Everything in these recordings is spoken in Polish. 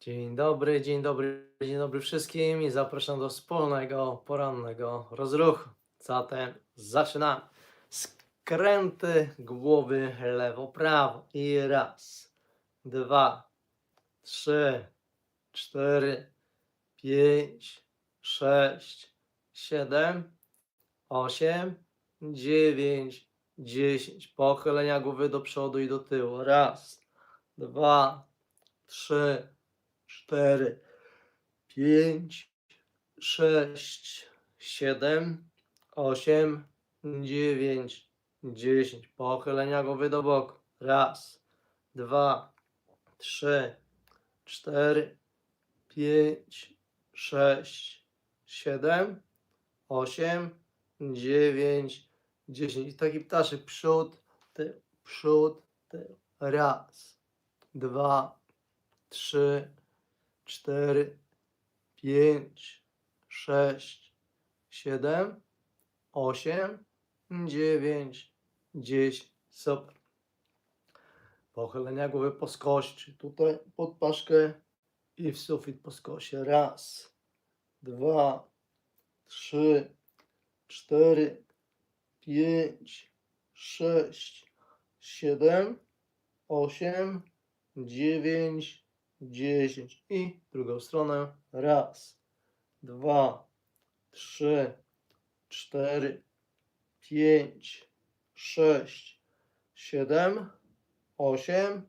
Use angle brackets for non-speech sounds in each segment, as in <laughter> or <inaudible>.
Dzień dobry, dzień dobry, dzień dobry wszystkim i zapraszam do wspólnego porannego rozruchu. Zatem zaczynamy. Skręty głowy lewo-prawo i raz, dwa, trzy, cztery, pięć, sześć, siedem, osiem, dziewięć, dziesięć. Pochylenia głowy do przodu i do tyłu. Raz, dwa, trzy, cztery, pięć, sześć, siedem, osiem, dziewięć, dziesięć. Pochylenia głowy do boku. Raz, dwa, trzy, cztery, pięć, sześć, siedem, osiem, dziewięć, dziesięć. I taki ptaszek przód, tył, przód, tył. Raz, dwa, trzy, cztery, pięć, sześć, siedem, osiem, dziewięć, dziesięć. Super. Pochylenia głowy po czyli tutaj pod paszkę i w sufit po skosie. Raz, dwa, trzy, cztery, pięć, sześć, siedem, osiem, dziewięć, dziesięć. I drugą stronę. Raz, dwa, trzy, cztery, pięć, sześć, siedem, osiem,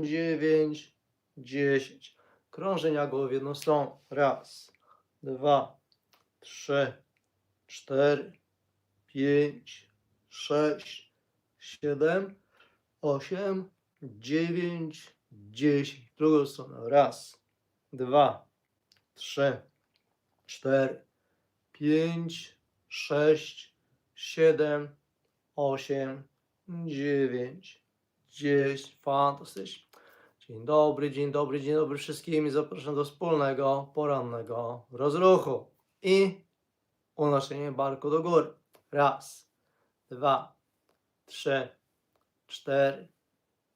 dziewięć, dziesięć. Krążenia głowy w jedną stronę. Raz, dwa, trzy, cztery, pięć, sześć, siedem, osiem, dziewięć, dziesięć. W drugą stronę. Raz, dwa, trzy, cztery, pięć, sześć, siedem, osiem, dziewięć, dziesięć. Fantastycznie. Dzień dobry, dzień dobry, dzień dobry wszystkim i zapraszam do wspólnego porannego rozruchu i unoszenie barku do góry. Raz, dwa, trzy, cztery,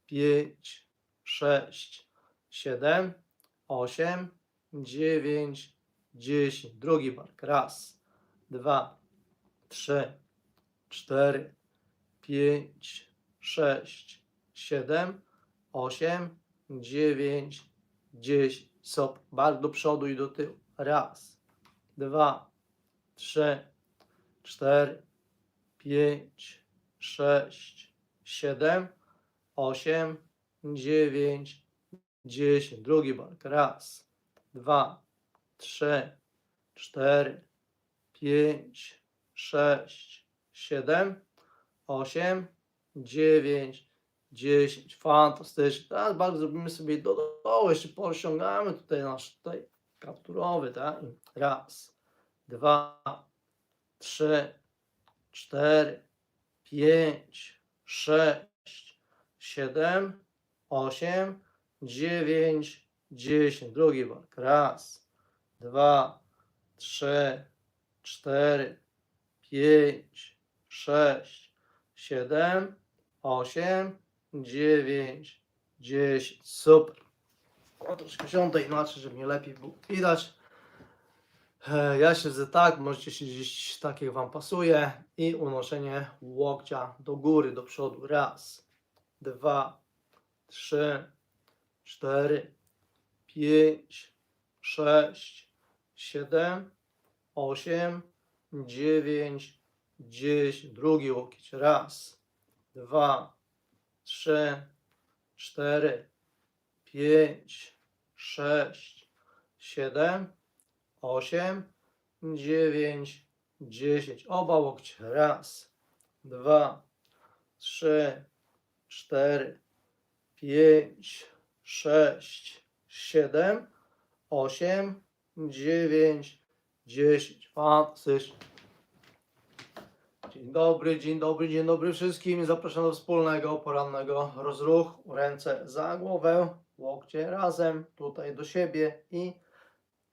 pięć, sześć, siedem, osiem, dziewięć, dziesięć. Drugi bark. Raz, dwa, trzy, cztery, pięć, sześć, siedem, osiem, dziewięć, dziesięć. Sop. Bark do przodu i do tyłu. Raz, dwa, trzy, cztery, pięć, sześć, siedem, osiem, dziewięć, dziesięć. Drugi bark. Raz, dwa, trzy, cztery, pięć, sześć, siedem, osiem, dziewięć, dziesięć. Fantastycznie. Teraz bardzo zrobimy sobie do dołu. Jeszcze posiągamy tutaj nasz tutaj kapturowy, tak? Raz, dwa, trzy, cztery, pięć, sześć, siedem, osiem, dziewięć, dziesięć. Drugi bark. Raz, dwa, trzy, cztery, pięć, sześć, siedem, osiem, dziewięć, dziesięć. Super. O, troszkę siądę inaczej, żeby mnie lepiej było widać. E, Ja siedzę tak, możecie siedzieć tak jak Wam pasuje i unoszenie łokcia do góry, do przodu. Raz, dwa, trzy, cztery, pięć, sześć, siedem, osiem, dziewięć, dziesięć. Drugi łokieć. Raz, dwa, trzy, cztery, pięć, sześć, siedem, osiem, dziewięć, dziesięć. Oba łokcie. Raz, dwa, trzy, cztery, pięć, sześć, siedem, osiem, dziewięć, dziesięć. Fantastycznie. Dzień dobry, dzień dobry, dzień dobry wszystkim. Zapraszam do wspólnego porannego rozruchu. Ręce za głowę, łokcie razem, tutaj do siebie i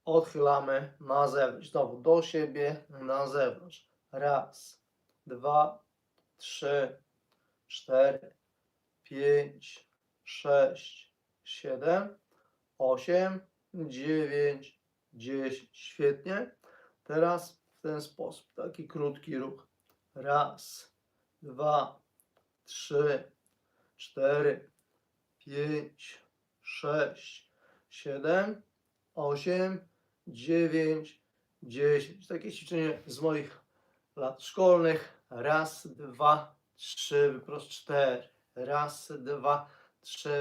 odchylamy na zewnątrz. Znowu do siebie, na zewnątrz. Raz, dwa, trzy, cztery, pięć, sześć, siedem, osiem, dziewięć, dziesięć. Świetnie. Teraz w ten sposób, taki krótki ruch. Raz, dwa, trzy, cztery, pięć, sześć, siedem, osiem, dziewięć, dziesięć. Takie ćwiczenie z moich lat szkolnych. Raz, dwa, trzy, wyprost cztery. Raz, dwa, trzy,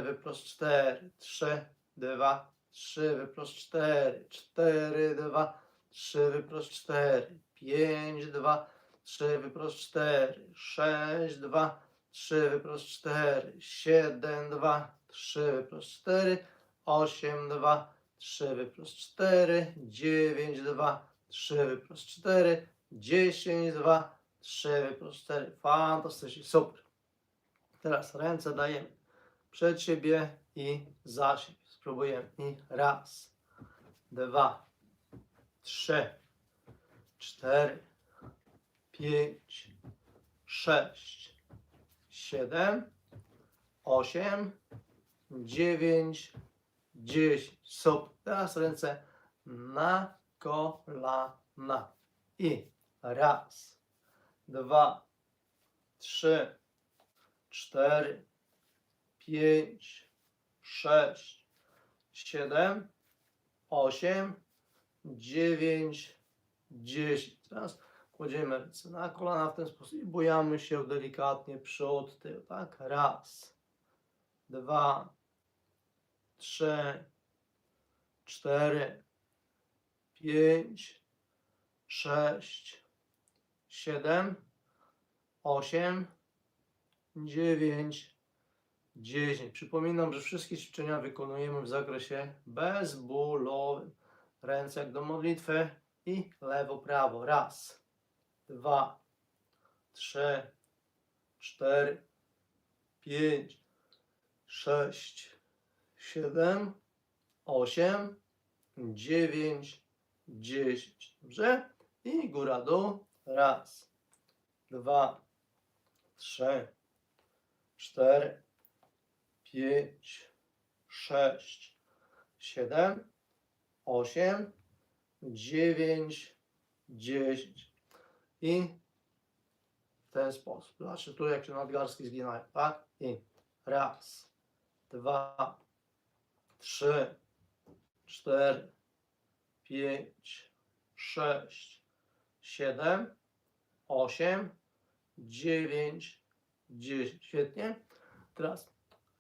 wyprost cztery. Trzy, dwa, trzy, wyprost cztery. Cztery, dwa, trzy, wyprost cztery. Pięć, dwa, trzy, wyprost cztery. Sześć, dwa, trzy, wyprost cztery. Siedem, dwa, trzy, wyprost cztery. Osiem, dwa, trzy, wyprost cztery. Dziewięć, dwa, trzy, wyprost cztery. Dziesięć, dwa, trzy, wyprost cztery. Fantastycznie, super. Teraz ręce dajemy przed siebie i za siebie. Spróbujemy. I raz, dwa, trzy, cztery, pięć, sześć, siedem, osiem, dziewięć, dziesięć. Super. Teraz ręce na kolana. I raz, dwa, trzy, cztery, pięć, sześć, siedem, osiem, dziewięć, dziesięć. Teraz kładziemy ręce na kolana w ten sposób i bujamy się delikatnie przód, tył, tak? Raz, dwa, trzy, cztery, pięć, sześć, siedem, osiem, dziewięć, dziesięć. Przypominam, że wszystkie ćwiczenia wykonujemy w zakresie bezbólowym. Ręce jak do modlitwy i lewo, prawo. Raz, dwa, trzy, cztery, pięć, sześć, siedem, osiem, dziewięć, dziesięć. Dobrze? I góra dół. Raz, dwa, trzy, cztery, pięć, sześć, siedem, osiem, dziewięć, dziesięć. I w ten sposób. Znaczy tu jak się nadgarstki zginają, tak? I raz, dwa, trzy, cztery, pięć, sześć, siedem, osiem, dziewięć, dziesięć. Świetnie. Teraz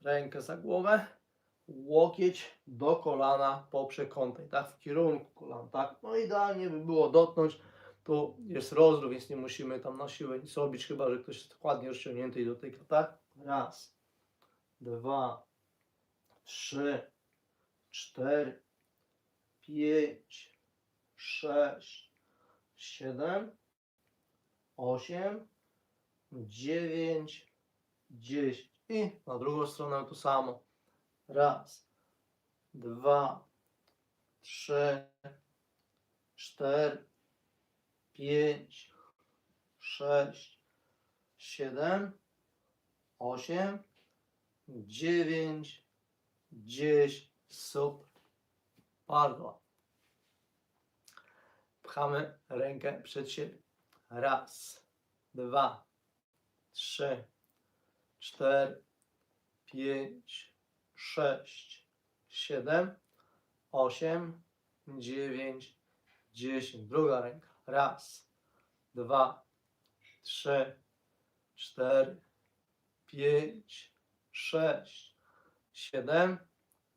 rękę za głowę, łokieć do kolana po przekątnej, tak? W kierunku kolana, tak? No idealnie by było dotknąć. Tu jest rozruch, więc nie musimy tam na siłę nic robić, chyba że ktoś jest dokładnie rozciągnięty i dotyka, tak? Raz, dwa, trzy, cztery, pięć, sześć, siedem, osiem, dziewięć, dziesięć. I na drugą stronę to samo. Raz, dwa, trzy, cztery, pięć, sześć, siedem, osiem, dziewięć, dziesięć. Super. Ładnie. Pchamy rękę przed siebie. Raz, dwa, trzy, cztery, pięć, sześć, siedem, osiem, dziewięć, dziesięć. Druga ręka. Raz, dwa, trzy, cztery, pięć, sześć, siedem,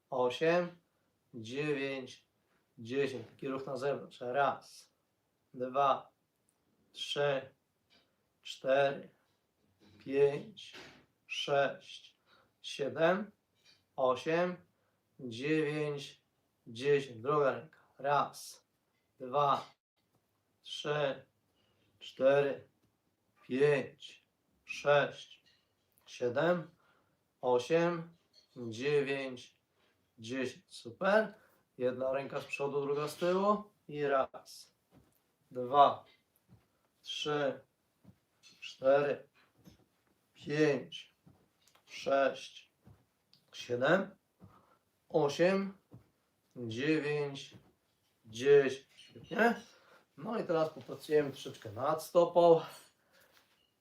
osiem, dziewięć, dziesięć. Taki ruch na zewnątrz. Raz, dwa, trzy, cztery, pięć, sześć, siedem, osiem, dziewięć, dziesięć. Druga ręka. Raz, dwa, trzy, cztery, pięć, sześć, siedem, osiem, dziewięć, dziesięć. Super. Jedna ręka z przodu, druga z tyłu. I raz, dwa, trzy, cztery, pięć, sześć, siedem, osiem, dziewięć, dziesięć. Świetnie. No i teraz popracujemy troszeczkę nad stopą.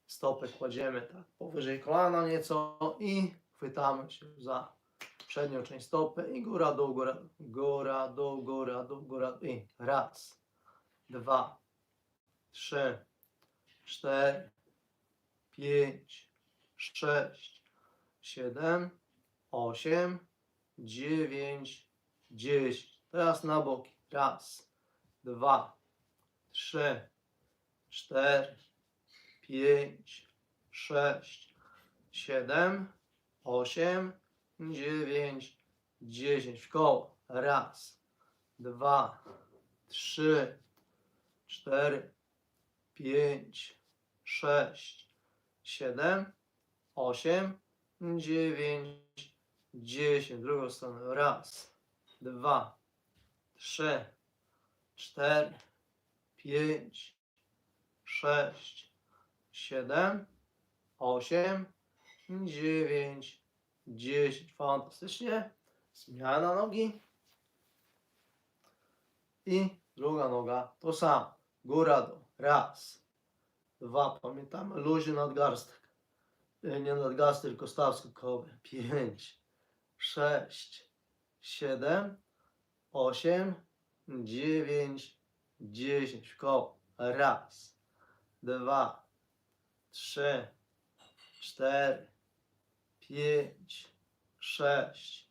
Stopę kładziemy tak powyżej kolana nieco i chwytamy się za przednią część stopy i góra, dół, góra, góra, dół, góra, dół, góra dół. i raz, dwa, trzy, cztery, pięć, sześć, siedem, osiem, dziewięć, dziesięć. Teraz na boki. Raz, dwa, trzy, cztery, pięć, sześć, siedem, osiem, dziewięć, dziesięć. W koło. Raz, dwa, trzy, cztery, pięć, sześć, siedem, osiem, dziewięć, dziesięć. Drugą stronę. Raz, dwa, trzy, cztery, pięć, sześć, siedem, osiem, dziewięć, dziesięć. Fantastycznie. Zmiana nogi. I druga noga to samo. Góra dół. Raz. Dwa. Pamiętamy. Luźny nadgarstek. E, Nie tylko staw skokowy. <laughs> Pięć. Sześć. Siedem. Osiem. Dziewięć. Dziesięć. W koło. Raz. Dwa. Trzy. Cztery. Pięć. Sześć.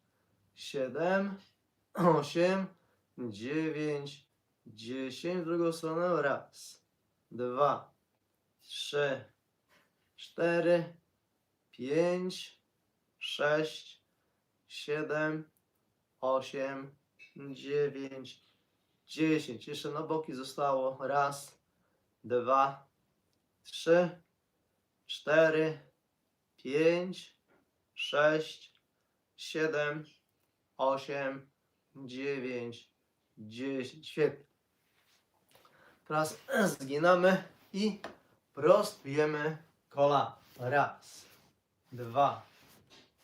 Siedem. Osiem. Dziewięć. Dziesięć. W drugą stronę. Raz. Dwa. Trzy. Cztery. Pięć. Sześć. Siedem. Osiem. Dziewięć. Dziesięć. Jeszcze na boki zostało. Raz. Dwa. Trzy. Cztery. Pięć. Sześć. Siedem. Osiem. Dziewięć. Dziesięć. Świetnie. Teraz <clears throat> zginamy i prostujemy kolana. Raz, dwa,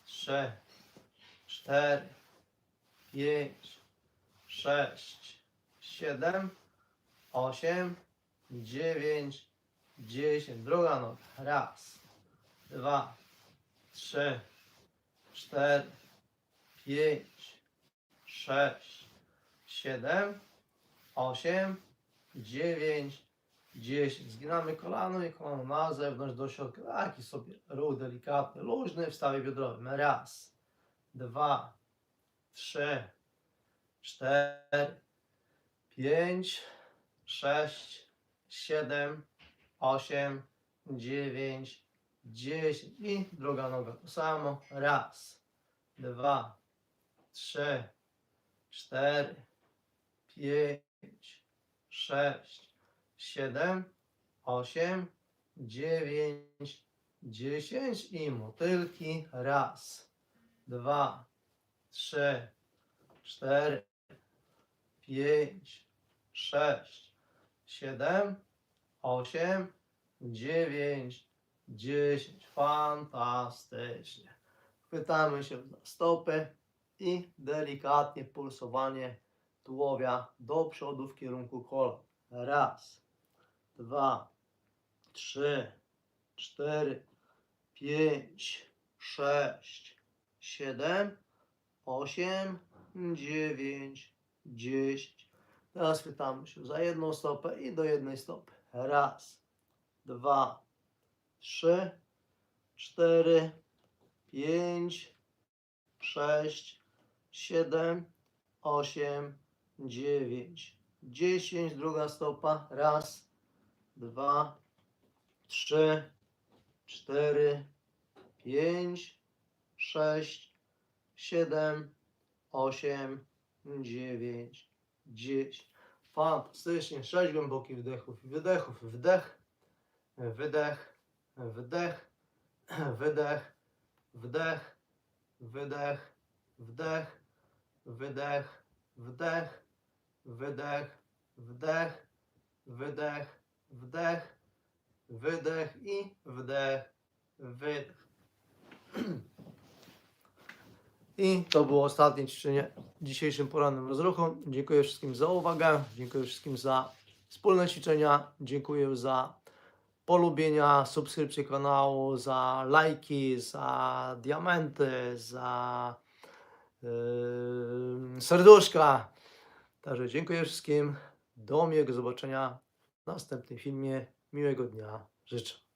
trzy, cztery, pięć, sześć, siedem, osiem, dziewięć, dziesięć. Druga noga. Raz, dwa, trzy, cztery, pięć, sześć, siedem, osiem, dziewięć, dziesięć. Zginamy kolano i kolano na zewnątrz do środka. Taki sobie ruch delikatny, luźny w stawie biodrowym. Raz, dwa, trzy, cztery, pięć, sześć, siedem, osiem, dziewięć, dziesięć. I druga noga to samo. Raz, dwa, trzy, cztery, pięć, sześć, siedem, osiem, dziewięć, dziesięć i motylki. Raz, dwa, trzy, cztery, pięć, sześć, siedem, osiem, dziewięć, dziesięć. Fantastycznie. Chwytamy się za stopy i delikatnie pulsowanie tułowia do przodu w kierunku kolan. Raz, dwa, trzy, cztery, pięć, sześć, siedem, osiem, dziewięć, dziesięć. Teraz chwytamy się za jedną stopę i do jednej stopy. Raz, dwa, trzy, cztery, pięć, sześć, siedem, osiem, dziewięć, dziesięć. Druga stopa. Raz, dwa, trzy, cztery, pięć, sześć, siedem, osiem, dziewięć, dziesięć. Fantastycznie. Sześć głębokich wdechów. I wydechów. Wdech, wydech, wdech, wydech, wdech, wydech, wdech, wydech, wdech, wydech, wdech, wydech, wdech, wydech i wdech, wydech. I to było ostatnie ćwiczenie w dzisiejszym porannym rozruchu. Dziękuję wszystkim za uwagę, dziękuję wszystkim za wspólne ćwiczenia, dziękuję za polubienia, subskrypcję kanału, za lajki, za diamenty, za yy, serduszka. Także dziękuję wszystkim. Do miłego zobaczenia następnym filmie. Miłego dnia życzę.